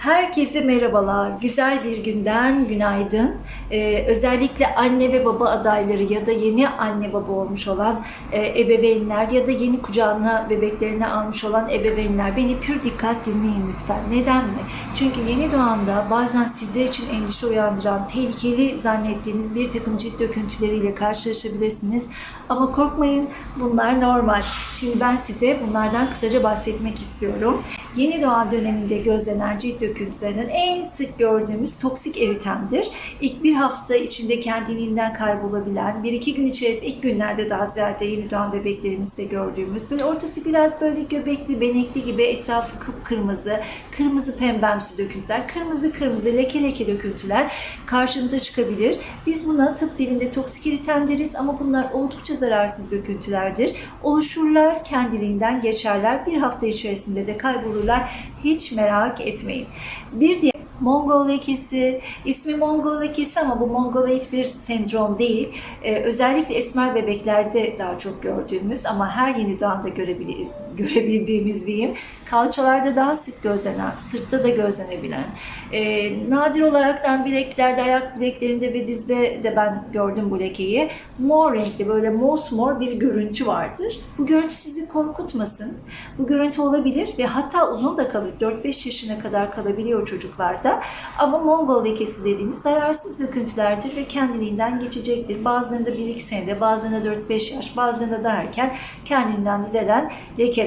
Herkese merhabalar. Güzel bir günden günaydın. Ee, özellikle anne ve baba adayları ya da yeni anne baba olmuş olan e, ebeveynler ya da yeni kucağına bebeklerini almış olan ebeveynler beni pür dikkat dinleyin lütfen. Neden mi? Çünkü yeni doğanda bazen sizler için endişe uyandıran, tehlikeli zannettiğiniz bir takım cilt döküntüleriyle karşılaşabilirsiniz. Ama korkmayın bunlar normal. Şimdi ben size bunlardan kısaca bahsetmek istiyorum. Yeni doğan döneminde gözlenen cilt döküntülerinin en sık gördüğümüz toksik eritemdir. İlk bir hafta içinde kendiliğinden kaybolabilen, bir iki gün içerisinde ilk günlerde daha ziyade yeni doğan bebeklerimizde gördüğümüz böyle ortası biraz böyle göbekli, benekli gibi etrafı kıpkırmızı, kırmızı pembemsi döküntüler, kırmızı kırmızı leke leke döküntüler karşımıza çıkabilir. Biz buna tıp dilinde toksik eritem deriz ama bunlar oldukça zararsız döküntülerdir. Oluşurlar, kendiliğinden geçerler. Bir hafta içerisinde de kaybolurlar. Hiç merak etmeyin. Bir diğer Mongol lekesi, ismi Mongol lekesi ama bu mongoloid bir sendrom değil. Ee, özellikle esmer bebeklerde daha çok gördüğümüz ama her yeni doğanda görebili- görebildiğimiz diyeyim. Kalçalarda daha sık gözlenen, sırtta da gözlenebilen. Ee, nadir olaraktan bileklerde, ayak bileklerinde ve dizde de ben gördüm bu lekeyi. Mor renkli böyle mosmor bir görüntü vardır. Bu görüntü sizi korkutmasın. Bu görüntü olabilir ve hatta uzun da kalır. 4-5 yaşına kadar kalabiliyor çocuklarda. Ama Mongol lekesi dediğimiz zararsız döküntülerdir ve kendiliğinden geçecektir. Bazılarında 1-2 senede, bazılarında 4-5 yaş, bazılarında daha erken kendinden düzelen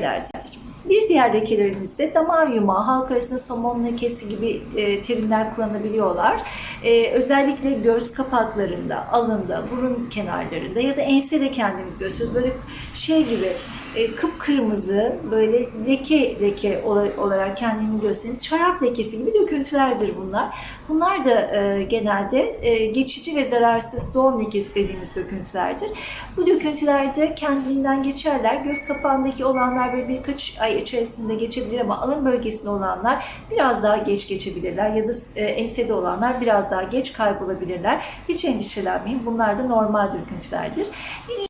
lekelerdir. Bir diğer lekelerimiz damar yumağı, halk arasında somon lekesi gibi e, terimler kullanabiliyorlar. E, özellikle göz kapaklarında, alında, burun kenarlarında ya da ensede kendimiz gösteriyoruz. Böyle şey gibi e, kıpkırmızı böyle leke leke ola- olarak kendini gösterdiğimiz şarap lekesi gibi döküntülerdir bunlar. Bunlar da e, genelde e, geçici ve zararsız doğum lekesi dediğimiz döküntülerdir. Bu döküntülerde kendiliğinden geçerler. Göz kapağındaki olanlar böyle birkaç ay içerisinde geçebilir ama alın bölgesinde olanlar biraz daha geç geçebilirler ya da e, ensede olanlar biraz daha geç kaybolabilirler. Hiç endişelenmeyin. Bunlar da normal döküntülerdir. Yine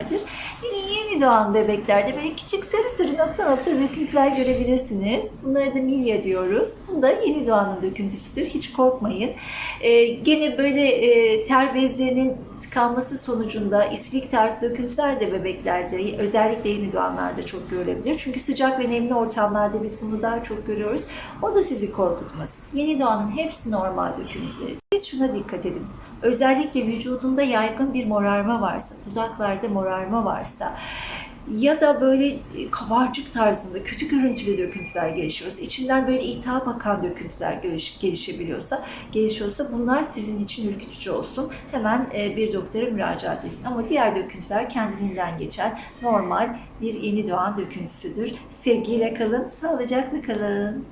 yeni doğan bebeklerde böyle küçük sarı sarı nokta nokta döküntüler görebilirsiniz. Bunları da milya diyoruz. Bu da yeni doğanın döküntüsüdür. Hiç korkmayın. Ee, gene böyle e, ter bezlerinin tıkanması sonucunda islik tarzı döküntüler de bebeklerde özellikle yeni doğanlarda çok görülebilir. Çünkü sıcak ve nemli ortamlarda biz bunu daha çok görüyoruz. O da sizi korkutmasın. Yeni doğanın hepsi normal döküntüleri. Siz şuna dikkat edin. Özellikle vücudunda yaygın bir morarma varsa, dudaklarda morarma varsa, ya da böyle e, kabarcık tarzında kötü görüntülü döküntüler gelişiyorsa, içinden böyle iltihap akan döküntüler geliş- gelişebiliyorsa, gelişiyorsa bunlar sizin için ürkütücü olsun. Hemen e, bir doktora müracaat edin. Ama diğer döküntüler kendiliğinden geçen normal bir yeni doğan döküntüsüdür. Sevgiyle kalın, sağlıcakla kalın.